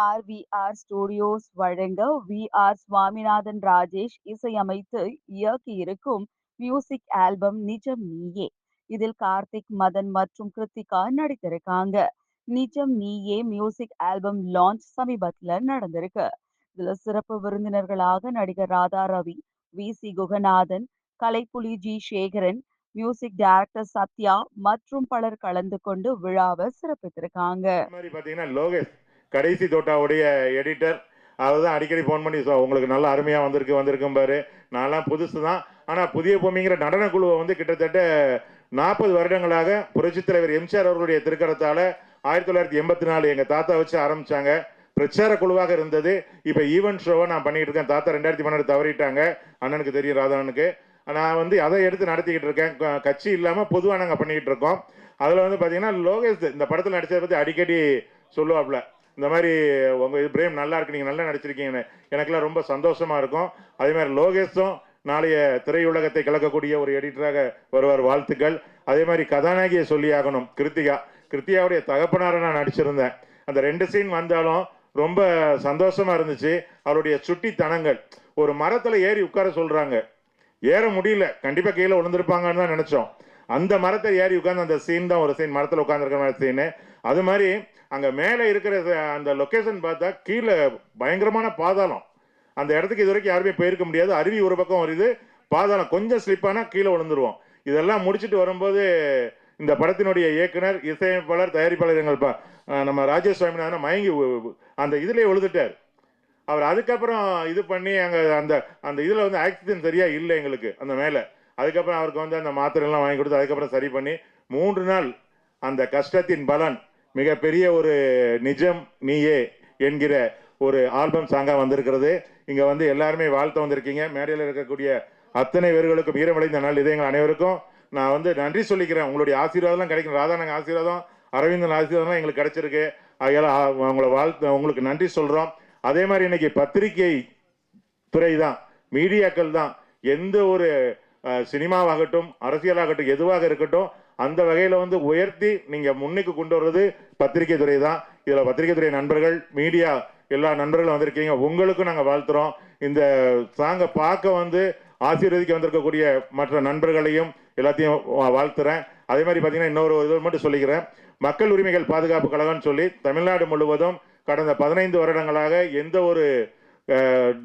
RVR studios வழங்க V R Swaminathan Rajesh இசையமைத்து இயக்கியிருக்கும் மியூசிக் ஆல்பம் நிஜம் நீயே. இதில் கார்த்திக் மதன் மற்றும் கிருத்திகா நடித்திருக்காங்க. நிஜம் நீயே மியூசிக் ஆல்பம் லான்ச் சமீபத்துல நடந்திருக்கு. இதுல சிறப்பு விருந்தினர்களாக நடிகர் Radha Ravi V C Guhanathan Kalaipuli G Sekaran music director Sathya மற்றும் பலர் கலந்து கொண்டு விழாவை சிறப்பித்திருக்காங்க. கடைசி தோட்டாவுடைய எடிட்டர் அவர் தான் அடிக்கடி ஃபோன் பண்ணி ஸோ உங்களுக்கு நல்லா அருமையாக வந்திருக்கு வந்திருக்கும் பாரு. நான்லாம் புதுசு தான். ஆனால் புதிய பூமிங்கிற நடனக்குழுவை வந்து கிட்டத்தட்ட நாற்பது வருடங்களாக புரட்சித் தலைவர் எம்ஜிஆர் அவர்களுடைய திருக்கரத்தால் ஆயிரத்தி தொள்ளாயிரத்தி எண்பத்தி நாலு எங்கள் தாத்தா வச்சு ஆரம்பிச்சாங்க. பிரச்சார குழுவாக இருந்தது. இப்போ ஈவெண்ட் ஷோவை நான் பண்ணிட்டு இருக்கேன். தாத்தா ரெண்டாயிரத்தி பன்னெண்டு தவறிட்டாங்க. அண்ணனுக்கு தெரியும் ராதானுக்கு நான் வந்து அதை எடுத்து நடத்திக்கிட்டு இருக்கேன். க- கட்சி இல்லாமல் பொதுவாக நாங்கள் பண்ணிக்கிட்டு இருக்கோம். அதில் வந்து பார்த்தீங்கன்னா லோகேஷ் இந்த படத்தில் நடித்ததை பற்றி அடிக்கடி சொல்லுவாப்புல. இந்த மாதிரி உங்கள் இது பிரேம் நல்லா இருக்கு நீங்கள் நல்லா நடிச்சிருக்கீங்கன்னு எனக்கெல்லாம் ரொம்ப சந்தோஷமாக இருக்கும். அதே மாதிரி லோகேஷும் நாளைய திரையுலகத்தை கலக்கக்கூடிய ஒரு எடிட்டராக வருவார் வாழ்த்துக்கள். அதே மாதிரி கதாநாயகியை சொல்லி ஆகணும் கிருத்திகா. கிருத்திகாவுடைய தகப்பனாரை நான் நடிச்சிருந்தேன். அந்த ரெண்டு சீன் வந்தாலும் ரொம்ப சந்தோஷமா இருந்துச்சு. அவருடைய சுட்டித்தனங்கள். ஒரு மரத்தில் ஏறி உட்கார சொல்றாங்க. ஏற முடியல. கண்டிப்பாக கீழே விழுந்திருப்பாங்கன்னு தான் நினச்சோம். அந்த மரத்தை ஏறி உட்காந்து அந்த சீன் தான் ஒரு சீன் மரத்தில் உட்காந்துருக்க மாதிரி சீனு அது மாதிரி அங்கே மேலே இருக்கிற அந்த லொக்கேஷன் பார்த்தா கீழே பயங்கரமான பாதாளம். அந்த இடத்துக்கு இது வரைக்கும் யாருமே போயிருக்க முடியாது. அருவி ஒரு பக்கம் வருது பாதாளம் கொஞ்சம் ஸ்லிப்பானால் கீழே விழுந்துருவோம். இதெல்லாம் முடிச்சுட்டு வரும்போது இந்த படத்தினுடைய இயக்குனர் இசையமைப்பாளர் தயாரிப்பாளர் எங்கள் ப- நம்ம ராஜேஷ் சுவாமிநாதன் மயங்கி அந்த இதுலேயே விழுந்துட்டார். அவர் அதுக்கப்புறம் இது பண்ணி அங்கே அந்த அந்த இதில் வந்து ஆக்சிஜன் சரியாக இல்லை எங்களுக்கு அந்த மேலே. அதுக்கப்புறம் அவருக்கு வந்து அந்த மாத்திரைலாம் வாங்கி கொடுத்து அதுக்கப்புறம் சரி பண்ணி மூன்று நாள் அந்த கஷ்டத்தின் பலன் மிகப்பெரிய ஒரு நிஜம் நீயே என்கிற ஒரு ஆல்பம் சாங்காக வந்திருக்கிறது. இங்கே வந்து எல்லாருமே வாழ்த்து வந்திருக்கீங்க. மேடையில் இருக்கக்கூடிய அத்தனை பேர்களுக்கும் வீரமடைந்த நாள் இதயங்கள் அனைவருக்கும் நான் வந்து நன்றி சொல்லிக்கிறேன். உங்களுடைய ஆசீர்வாதம்லாம் கிடைக்கும் ராதானங்க ஆசீர்வாதம் அரவிந்தன் ஆசீர்வாதம்லாம் எங்களுக்கு கிடைச்சிருக்கு. ஆகையால உங்களை வாழ்த்து உங்களுக்கு நன்றி சொல்கிறோம் அதே மாதிரி இன்னைக்கு பத்திரிகை துறை தான் மீடியாக்கள் தான் எந்த ஒரு சினிமாவாகட்டும் அரசியலாகட்டும் எதுவாக இருக்கட்டும் அந்த வகையில் வந்து உயர்த்தி நீங்கள் முன்னுக்கு கொண்டு வர்றது பத்திரிகை துறை தான். இதில் பத்திரிகை துறை நண்பர்கள் மீடியா எல்லா நண்பர்களும் வந்திருக்கீங்க. உங்களுக்கும் நாங்கள் வாழ்த்துறோம். இந்த சாங்கை பார்க்க வந்து ஆசீர்வதிக்க வந்திருக்கக்கூடிய மற்ற நண்பர்களையும் எல்லாத்தையும் வா- வாழ்த்துறேன். அதே மாதிரி பார்த்தீங்கன்னா இன்னொரு இது மட்டும் சொல்லிக்கிறேன். மக்கள் உரிமைகள் பாதுகாப்பு கழகம்னு சொல்லி தமிழ்நாடு முழுவதும் கடந்த பதினைந்து வருடங்களாக எந்த ஒரு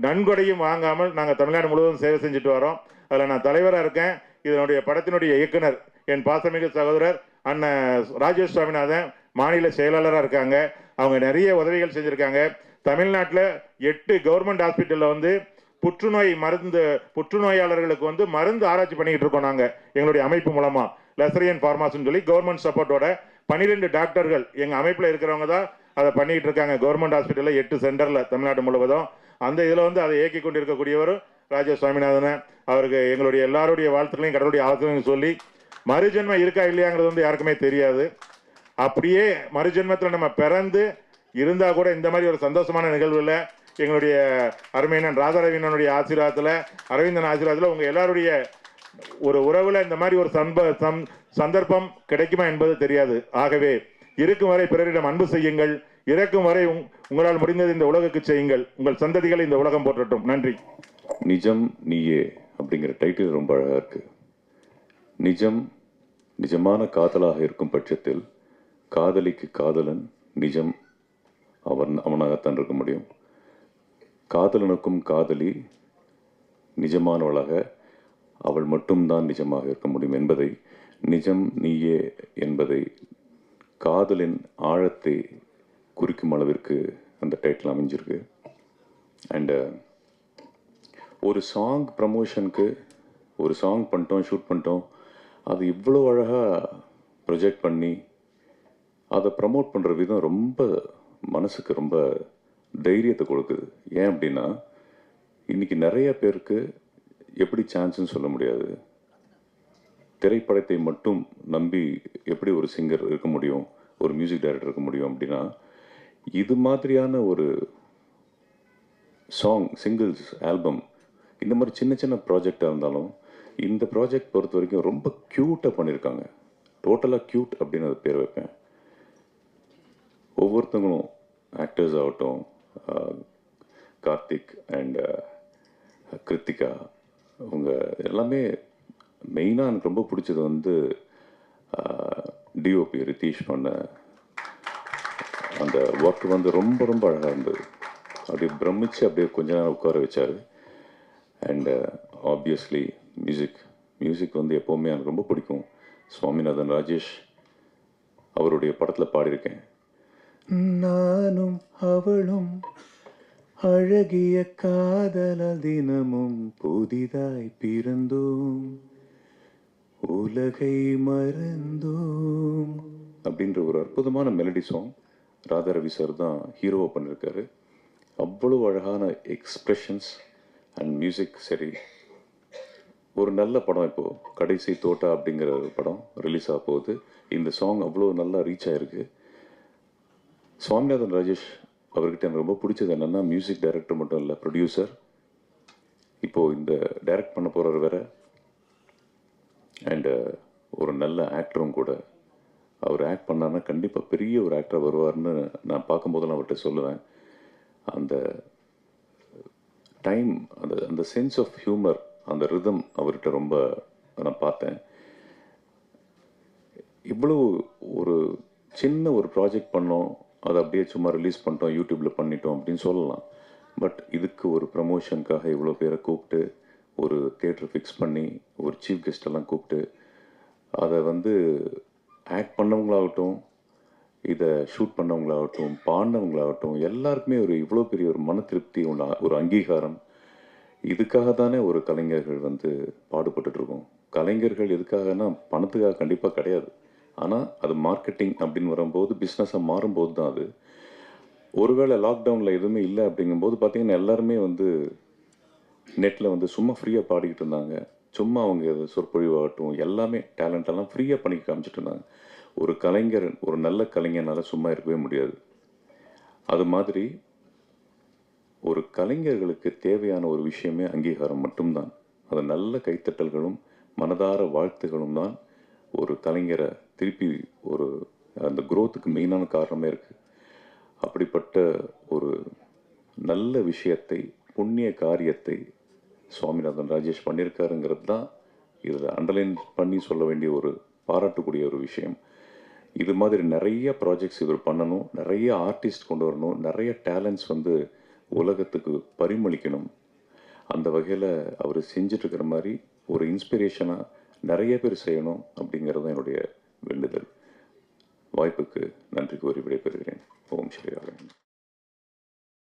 நன்கொடையும் வாங்காமல் நாங்கள் தமிழ்நாடு முழுவதும் சேவை செஞ்சுட்டு வரோம் அதில் நான் தலைவராக இருக்கேன். இதனுடைய படத்தினுடைய இயக்குனர் என் பாசமிகு சகோதரர் அண்ணன் ராஜேஷ் சுவாமிநாதன் மாநில செயலாளராக இருக்காங்க. அவங்க நிறைய உதவிகள் செஞ்சுருக்காங்க. தமிழ்நாட்டில் எட்டு கவர்மெண்ட் ஹாஸ்பிட்டலில் வந்து புற்றுநோய் மருந்து புற்றுநோயாளர்களுக்கு வந்து மருந்து ஆராய்ச்சி பண்ணிக்கிட்டு இருக்கோம் நாங்கள் எங்களுடைய அமைப்பு மூலமாக லெசரியன் ஃபார்மாஸ்னு சொல்லி கவர்மெண்ட் சப்போர்ட்டோட பன்னிரெண்டு டாக்டர்கள் எங்கள் அமைப்பில் இருக்கிறவங்க தான் அதை பண்ணிக்கிட்டு இருக்காங்க. கவர்மெண்ட் ஹாஸ்பிட்டலில் எட்டு சென்டரில் தமிழ்நாடு முழுவதும். அந்த இதில் வந்து அதை இயக்கி கொண்டிருக்கக்கூடியவரும் ராஜா சுவாமிநாதன் அவருக்கு எங்களுடைய எல்லாருடைய வாழ்த்துக்களையும் கடவுளுடைய ஆலோசனையும் சொல்லி மறுஜென்மம் இருக்கா இல்லையாங்கிறது வந்து யாருக்குமே தெரியாது. அப்படியே மறுஜென்மத்தில் நம்ம பிறந்து இருந்தால் கூட இந்த மாதிரி ஒரு சந்தோஷமான நிகழ்வில் எங்களுடைய அருமையினன் ராதாரவீனனுடைய ஆசீர்வாதத்தில் அரவிந்தன் ஆசீர்வாதத்தில் உங்கள் எல்லாருடைய ஒரு உறவில் இந்த மாதிரி ஒரு சம்ப சம் சந்தர்ப்பம் கிடைக்குமா என்பது தெரியாது. ஆகவே இருக்கும் வரை பிறரிடம் அன்பு செய்யுங்கள். இறக்கும் வரை உங்- உங்களால் முடிந்தது இந்த உலகுக்கு செய்யுங்கள். உங்கள் சந்ததிகளை இந்த உலகம் போற்றட்டும். நன்றி. நிஜம் நீயே அப்படிங்கிற டைட்டில் ரொம்ப அழகாக இருக்குது நிஜம் நிஜமான காதலாக இருக்கும் பட்சத்தில் காதலிக்கு காதலன் நிஜம் அவன் அவனாகத்தான் இருக்க முடியும். காதலனுக்கும் காதலி நிஜமானவளாக அவள் மட்டும்தான் நிஜமாக இருக்க முடியும் என்பதை நிஜம் நீயே என்பதை காதலின் ஆழத்தை குறிக்கும் அளவிற்கு அந்த டைட்டில் அமைஞ்சிருக்கு. அண்டு ஒரு சாங் ப்ரமோஷனுக்கு ஒரு சாங் பண்ணிட்டோம் ஷூட் பண்ணிட்டோம். அது இவ்வளோ அழகாக ப்ரொஜெக்ட் பண்ணி அதை ப்ரமோட் பண்ணுற விதம் ரொம்ப மனசுக்கு ரொம்ப தைரியத்தை கொடுக்குது. ஏன் அப்படின்னா இன்றைக்கி நிறைய பேருக்கு எப்படி சான்ஸ்னு சொல்ல முடியாது. திரைப்படத்தை மட்டும் நம்பி எப்படி ஒரு சிங்கர் இருக்க முடியும் ஒரு மியூசிக் டைரக்டர் இருக்க முடியும் அப்படின்னா இது மாதிரியான ஒரு சாங் சிங்கிள்ஸ் ஆல்பம் இந்த மாதிரி சின்ன சின்ன ப்ராஜெக்டாக இருந்தாலும் இந்த ப்ராஜெக்ட் பொறுத்த வரைக்கும் ரொம்ப க்யூட்டாக பண்ணியிருக்காங்க டோட்டலாக க்யூட் அப்படின்னு அது பேர் வைப்பேன். ஒவ்வொருத்தவங்களும் ஆக்டர்ஸ் ஆகட்டும் கார்த்திக் அண்ட் கிருத்திகா அவங்க எல்லாமே மெயினாக எனக்கு ரொம்ப பிடிச்சது வந்து டிஓபி ரித்தீஷ் பண்ண அந்த ஒர்க் வந்து ரொம்ப ரொம்ப அழகாக இருந்தது. அப்படியே பிரமிச்சு அப்படியே கொஞ்ச நேரம் உட்கார வச்சார். அண்ட் ஆப்வியஸ்லி மியூசிக் மியூசிக் வந்து எப்போவுமே எனக்கு ரொம்ப பிடிக்கும். சுவாமிநாதன் ராஜேஷ் அவருடைய படத்தில் பாடியிருக்கேன். நானும் அவளும் அழகிய காதல தினமும் புதிதாய் பிறந்தோம். உலகை மறந்தோம். அப்படின்ற ஒரு அற்புதமான melody song Radha Ravi sir தான் ஹீரோவை பண்ணியிருக்காரு அவ்வளோ அழகான எக்ஸ்ப்ரெஷன்ஸ் அண்ட் மியூசிக் சரி. ஒரு நல்ல படம் இப்போது கடைசி தோட்டா அப்படிங்கிற ஒரு படம் ரிலீஸ் ஆக போகுது. இந்த சாங் அவ்வளோ நல்லா ரீச் ஆயிருக்கு. சுவாமிநாதன் ராஜேஷ் அவர்கிட்ட எனக்கு ரொம்ப பிடிச்சது என்னென்னா மியூசிக் டைரக்டர் மட்டும் இல்லை ப்ரொடியூசர் இப்போது இந்த டைரக்ட் பண்ண போகிறவர் வேற. அண்டு ஒரு நல்ல ஆக்டரும் கூட. அவர் ஆக்ட் பண்ணான்னா கண்டிப்பாக பெரிய ஒரு ஆக்டர் வருவார்னு நான் பார்க்கும்போதெல்லாம் அவர்கிட்ட சொல்லுவேன். அந்த டைம் அந்த அந்த சென்ஸ் ஆஃப் ஹியூமர் அந்த ரிதம் அவர்கிட்ட ரொம்ப நான் பார்த்தேன். இவ்வளோ ஒரு சின்ன ஒரு ப்ராஜெக்ட் பண்ணோம் அதை அப்படியே சும்மா ரிலீஸ் பண்ணிட்டோம் யூடியூப்பில் பண்ணிட்டோம் அப்படின்னு சொல்லலாம். பட் இதுக்கு ஒரு ப்ரமோஷனுக்காக இவ்வளோ பேரை கூப்பிட்டு ஒரு தேட்டர் ஃபிக்ஸ் பண்ணி ஒரு சீஃப் கெஸ்டெல்லாம் கூப்பிட்டு அதை வந்து ஆக்ட் பண்ணவங்களாகட்டும் இதை ஷூட் பண்ணவங்களாகட்டும் பாடினவங்களாகட்டும் எல்லாருக்குமே ஒரு இவ்வளோ பெரிய ஒரு மன திருப்தி உள்ள ஒரு அங்கீகாரம். இதுக்காக தானே ஒரு கலைஞர்கள் வந்து பாடுபட்டுட்ருக்கோம் கலைஞர்கள் எதுக்காகனா பணத்துக்காக கண்டிப்பாக கிடையாது. ஆனால் அது மார்க்கெட்டிங் அப்படின்னு வரும்போது பிஸ்னஸாக மாறும்போது தான் அது. ஒருவேளை லாக்டவுனில் எதுவுமே இல்லை அப்படிங்கும்போது பார்த்திங்கன்னா எல்லாருமே வந்து நெட்டில் வந்து சும்மா ஃப்ரீயாக பாடிக்கிட்டு இருந்தாங்க. சும்மா அவங்க சொற்பொழிவாகட்டும் எல்லாமே டேலண்ட் எல்லாம் ஃப்ரீயாக பண்ணி காமிச்சிட்டு இருந்தாங்க. ஒரு கலைஞர் ஒரு நல்ல கலைஞனால் சும்மா இருக்கவே முடியாது. அது மாதிரி ஒரு கலைஞர்களுக்கு தேவையான ஒரு விஷயமே அங்கீகாரம் மட்டும்தான். அது நல்ல கைத்தட்டல்களும் மனதார வாழ்த்துகளும் தான் ஒரு கலைஞரை திருப்பி ஒரு அந்த குரோத்துக்கு மெயினான காரணமே இருக்குது அப்படிப்பட்ட ஒரு நல்ல விஷயத்தை புண்ணிய காரியத்தை சுவாமிநாதன் ராஜேஷ் பண்ணியிருக்காருங்கிறது தான் இதில் அண்டர்லைன் பண்ணி சொல்ல வேண்டிய ஒரு பாராட்டக்கூடிய ஒரு விஷயம். இது மாதிரி நிறைய ப்ராஜெக்ட்ஸ் இவர் பண்ணணும் நிறைய ஆர்டிஸ்ட் கொண்டு வரணும் நிறைய டேலண்ட்ஸ் வந்து உலகத்துக்கு பரிமளிக்கணும். அந்த வகையில் அவர் செஞ்சிட்ருக்கிற மாதிரி ஒரு இன்ஸ்பிரேஷனாக நிறைய பேர் செய்யணும் அப்படிங்கிறது தான் என்னுடைய வேண்டுதல். வாய்ப்புக்கு நன்றி கூறி விடைபெறுகிறேன். ஓம் ஸ்ரீ ராகவன்